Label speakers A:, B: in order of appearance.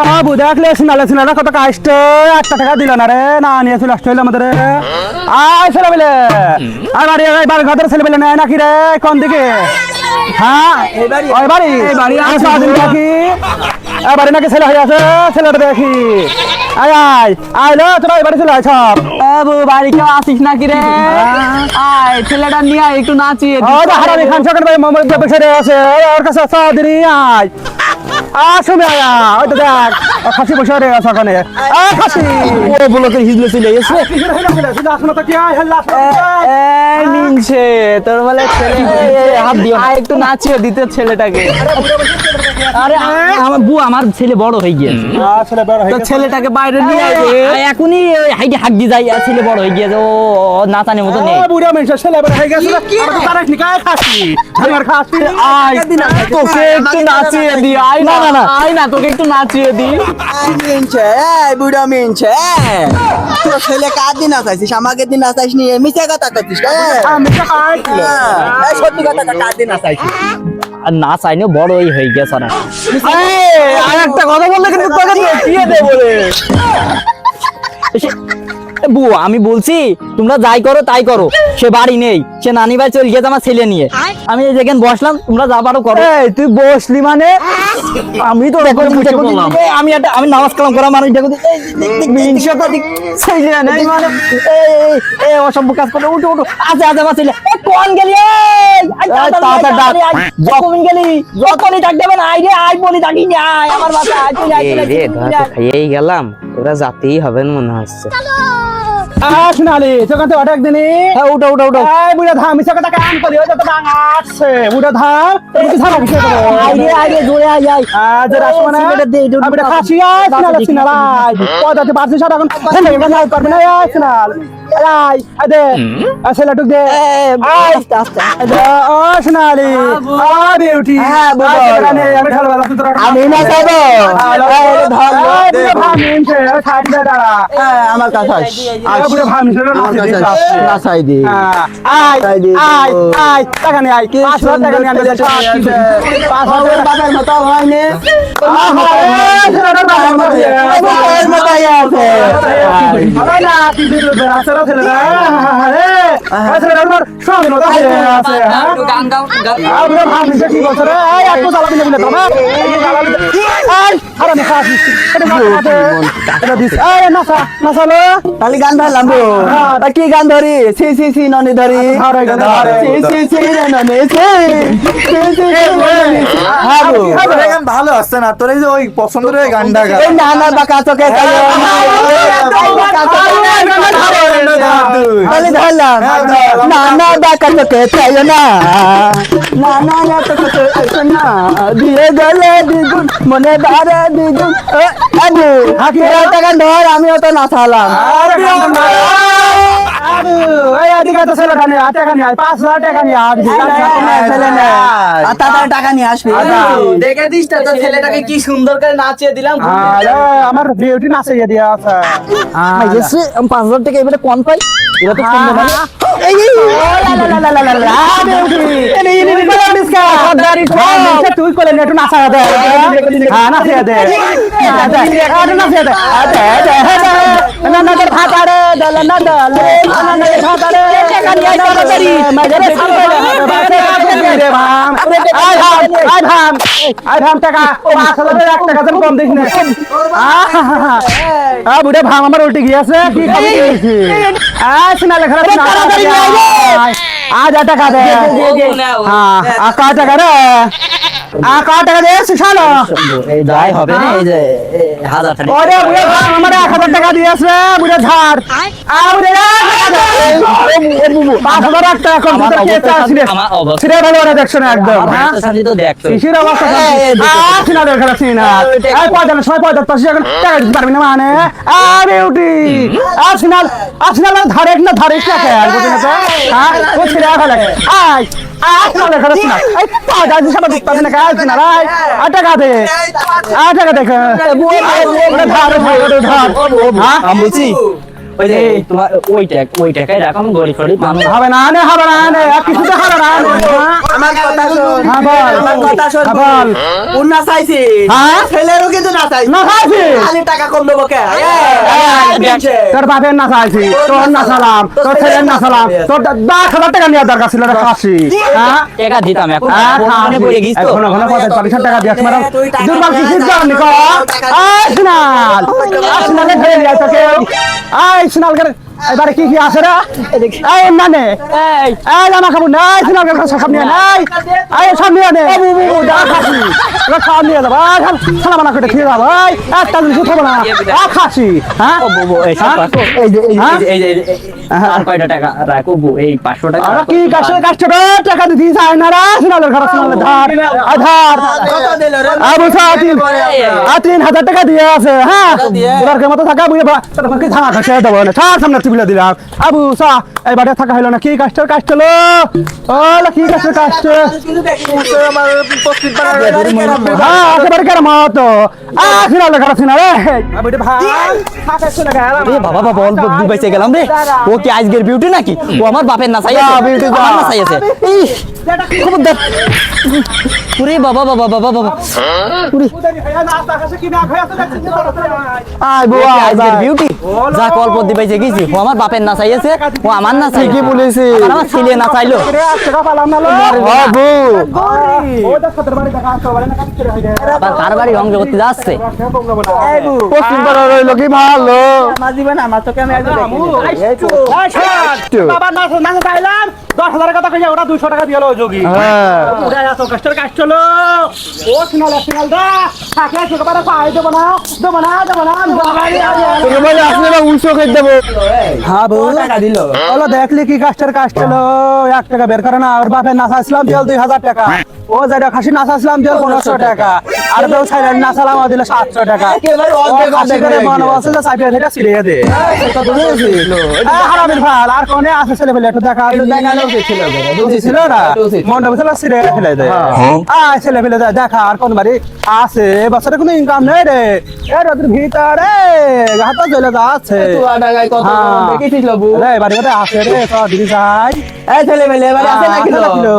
A: আবু দেখলে সিনালে সিনালে কত কাষ্ট আটটা টাকা দিল না রে না নিয়ে চলে আসতে হইল আমাদের। আয় ছেলে বেলে আর বাড়ি বাড়ি ঘরের ছেলে বেলে নেয় নাকি রে কোন দিকে? হ্যাঁ? ওই বাড়ি। এ বাড়ি নাকি ছেলে হয়ে আছে ছেলেটা দেখি। আয় আয় আয় লো তোরা এই বাড়ি চলে আয় সব।
B: বাবু বাড়ি কেউ আসিস নাকি রে? আয় ছেলেটা নিয়ে একটু নাচিয়ে।
A: ও হারামি খান সকাল ভাই আছে ওর কাছে সারাদিনই আয়। আসুন আয়া ওই তো দেখ খাসি বসে রে আছে ওখানে আ খাসি।
B: বড় ব্লকের হিজলে চলে গেছে এই মিনছে তোর বলে ছেলে হাত দিও। একটু নাচিয়ে দিতে ছেলেটাকে। আরে আমার বউ আমার ছেলে বড় হয়ে গিয়েছে। তো ছেলেটাকে বাইরে নিয়ে এখনই হাক দিয়ে যাই আর ছেলে বড় হয়ে গিয়েছে। ও নাচানের মতো নেই।
A: বুড়া মানুষ ছেলে বড় হয়ে গেছে। কায় খাসি? আমার খাসি
B: আয় তোকে একটু নাচিয়ে দি আয় না না না আয় না তোকে একটু নাচিয়ে দি
C: মিনছে এই বুড়ো মিনছে তোর ছেলে কার দিন আসাইছিস আমাকে দিন আসাইস নি? কথা করছিস
A: আমি তো
C: সত্যি কথা কার দিন আসাইছিস
B: আর না চাইলেও বড়ই হয়ে গেছে না। আর একটা কথা বললে কিন্তু তোকে দিয়ে দেবো রে। বউ আমি বলছি তোমরা যাই করো তাই করো। সে বাড়ি নেই সে নানি ভাই চলে গেছে আমার ছেলে নিয়ে। আমি যেখানে বসলাম তোমরা যা পারো করো।
A: তুই বসলি মানে?
B: আমি তো আমি একটা আমি নামাজ কালাম করা মানুষ দেখো মানে। অসভ্য কাজ করে উঠো উঠো। আচ্ছা আচ্ছা আমার ছেলে। কোন গেলি। যখন যখনই ডাক দেবেন আই রে আই বলি ডাকি আয় আমার বাসা
D: খাইয়েই গেলাম। যাতেই হবে মনে হচ্ছে।
A: আসনালি তোকে তো অনেক দিনই
B: হ্যাঁ উঠো উঠো উঠো।
A: বুড়া ধাম মিশা কথা কান করি ওই তো বাং আছে। বুড়া ধাম তুমি কি ছাড়া কিছু
B: আই রে আই রে জোরে আয় আয়।
A: আজ রাসমনে
B: সিগারেট দে, এটা
A: আমি খাসি আয় সিনাল সিনাল। আয় পদাতে পারছিস সারা এখন। হেলে গেলে আয় পারবে না সিনাল। আয় আয় দে আসলে টুক দে আয়
B: আস্তে আস্তে
A: ও সোনালি আ বিউটি
B: হ্যাঁ, বলো।
A: আমি ঢালবা তোরা
B: আমি না খাব এই ধর
C: আমার কাছে
B: নাচাই দি বাবার মতো হয়নি
A: গান গাও
B: খালি গান ধরলাম গো তা কি গান ধরি সি সি সি ননি ধরি
A: ধরে, ধরে।
B: সি সি সি ননি সি সি সি সি ননি সি। হ্যাঁ গো।
C: ভালো আসছে না তোর এই যে ওই পছন্দের গানটা গা
B: বাঁকা তাই খালি ধরলাম নানা না নানা না চোখে তাই না দিয়ে গেলে দ্বিগুণ মনে বারে দ্বিগুণ আবু একটা ধর আমি অত নাচালাম টাকা নিয়ে আসবি
C: দেখে দিস তো ছেলেটাকে কি সুন্দর করে নাচিয়ে দিলাম
A: আমার বিউটি নাচে দিয়া আছে
B: পাঁচ হাজার টাকা এবারে কম পাই এটা তো সুন্দর
A: তুই করলে একটু নাচা দে হ্যাঁ নাচিয়ে দে নাচিয়ে দে না না তোর ভাতা রে দল না দল না না ভাতা রে মাঝে রে ভাম আই ভাম আই ভাম আই ভাম টাকা পাঁচ হাজার এক টাকা যেন কম দিস না আ বুড়ে ভাম আমার উল্টে গিয়েছে কি খাবি দিয়েছি আ শোনা লেখা আজ টাকা দে হ্যাঁ আ ক টাকা রে আ ক টাকা দে সুশালো
B: যাই হবে না এই যে হাজার টাকা
A: ওরে বুড়ে ভাম আমার এক হাজার টাকা দিয়েছে বুড়ে ঝাড় আ বুড়ে পাঁচ হাজার এক টাকা কম
B: আমার
A: কে
B: অবস্থা
A: ছিড়ে ভালো ওরা দেখছ না একদম হ্যাঁ? শিশির অবস্থা? সিনা দেখার সিনা এই পয়দালে ছয় পয়দা পাশে এখন টাকা দিতে পারবি না মানে। আরে উঠি আর সিনাল আর সিনাল ধারে না ধারে না কে? আর বুঝি না তো হ্যাঁ? ও ছিড়ে ফেলে। আয় আয় সিনাল দেখার সিনা এই পয়দা দিছে সব দিতে পারবি না রাই আর টাকা দে আর টাকা দে ওটা ধার ওটা ধার হ্যাঁ
B: আমি বলছি ওই যে তোমার ওই টাক ওই টাকায় রাখো আমি গরিব গরিব
A: হবে না নে হবে না নে আর কিছুতে হবে না হ্যাঁ?
C: আমার কথা শোন
A: হ্যাঁ, বল।
C: আমার কথা শোন
A: হ্যাঁ, বল।
C: ওর চাইছি।
A: হ্যাঁ?
C: ছেলেরও কিন্তু না চাইছি।
A: না খাইছি
C: খালি টাকা কম দেবো কে? এই, মিনছে।
A: তোর বাপের না চাইছি তোর না সালাম তোর ছেলের না সালাম। তোর দশ হাজার টাকা নেওয়ার দরকার ছিল রে খাসি হ্যাঁ?
B: টাকা দিতাম এখন।
A: হ্যাঁ,
B: মনে পড়ে গেছ তো।
A: ঘন ঘন পঞ্চাশ পঞ্চাশ টাকা দিয়াস ম্যাডাম। দুর্বল জন্য
C: দে,
A: কো
C: টাকা দে।
A: আয় সিনাল। আয় সিনালে ধরে নিয়ে তোকে। আয়। সিনাল করে এবারে কি কি আছে রে? এই না নে এই এই জামা কাপড় নাই সিনাল করে সব নিয়ে নাই। আয় সব নিয়ে নে। যা খাসি। করে খেয়ে যাব। এই একটা না। আয় খাসি। হ্যাঁ?
B: ও বউ, এই
A: হ্যাঁ?
B: এই এই? এই এই এই আর কয়টা টাকা? রাখো বউ? এই পাঁচশো টাকা
A: আমরা
B: রাখো।
A: কি কাছে কাছে টাকা দিতে চাই না রে। ঘর ধার আধার
C: কত দিল রে?
A: আবু তিন আর তিন হাজার টাকা দিয়ে আছে। হ্যাঁ? মতো থাকা বুঝে তখন কি ধামা খাসে দেবো। না ছাড় সামনে টিবিলে দিলাম। আবু সা এই বাড়ি থাকা হইল না। কি কাজটার কাজ চলো কি কাজটার কাজ
C: না, রে,
A: হ্যাঁ একেবারে কেন মতো আ সিনালে ঘর সিনালে আবুটি ভাই থাকা চলে গেল
B: এ বাবা বাবা অল্প গেলাম রে। ও কি আজকের বিউটি নাকি? ও আমার বাপের না চাই আছে
A: beauty যা।
B: আমার না চাই আছে ওরে বাবা বাবা বাবা বাবা
A: আই
B: ও
A: বুয়া
B: কি আজকের বিউটি যা দিবাইছে গেছি। আমার বাপের না চাই আছে ও আমার না চাই
A: কি বলেছে?
B: আমার ছেলে না চাইলো। কার বাড়ি করতে যাচ্ছে?
A: পশ্চিম পাড়া রইল কি ভালো। বাবা না না চাইলাম। দশ হাজার কথা কইয়া ওরা দুশো টাকা দিয়ে যোগী। কাজ চলো ও সিনাল সিনাল দা থাকে সুখে পারে পাই দেবো না দেবো না দেবো না। আসলে না দেবো। হ্যাঁ বউ টাকা দিল। দেখলি কি কাজটার কাজ ছিল? এক টাকা বের করে না আর বাপের নাচা ইসলাম দিল দুই হাজার টাকা। ও যেটা খাসি নাচা ইসলাম দিল পনেরোশো টাকা। আর ছাইলেন নাচালাম ও দিল সাতশো টাকা।
C: হয়ে
A: আর কোনে আছে ছেলে পেলে একটু দেখা ছিল না। মন্ডপ ছিল সিরে ফেলে দেয় আয় ছেলে ফেলে দেয় দেখা আর কোন বাড়ি আছে? কোনো ইনকাম নেই রে। এ রোদের ভিতরে হাত চলে যাচ্ছে।
C: তুয়া টাকায় কত
A: হ্যাঁ। বাড়ি আছে রে? তো দিদি যাই।
C: এই ছেলে মেলে এবারে আছে নাকি
A: আছে
C: তো?
A: নাকি লো?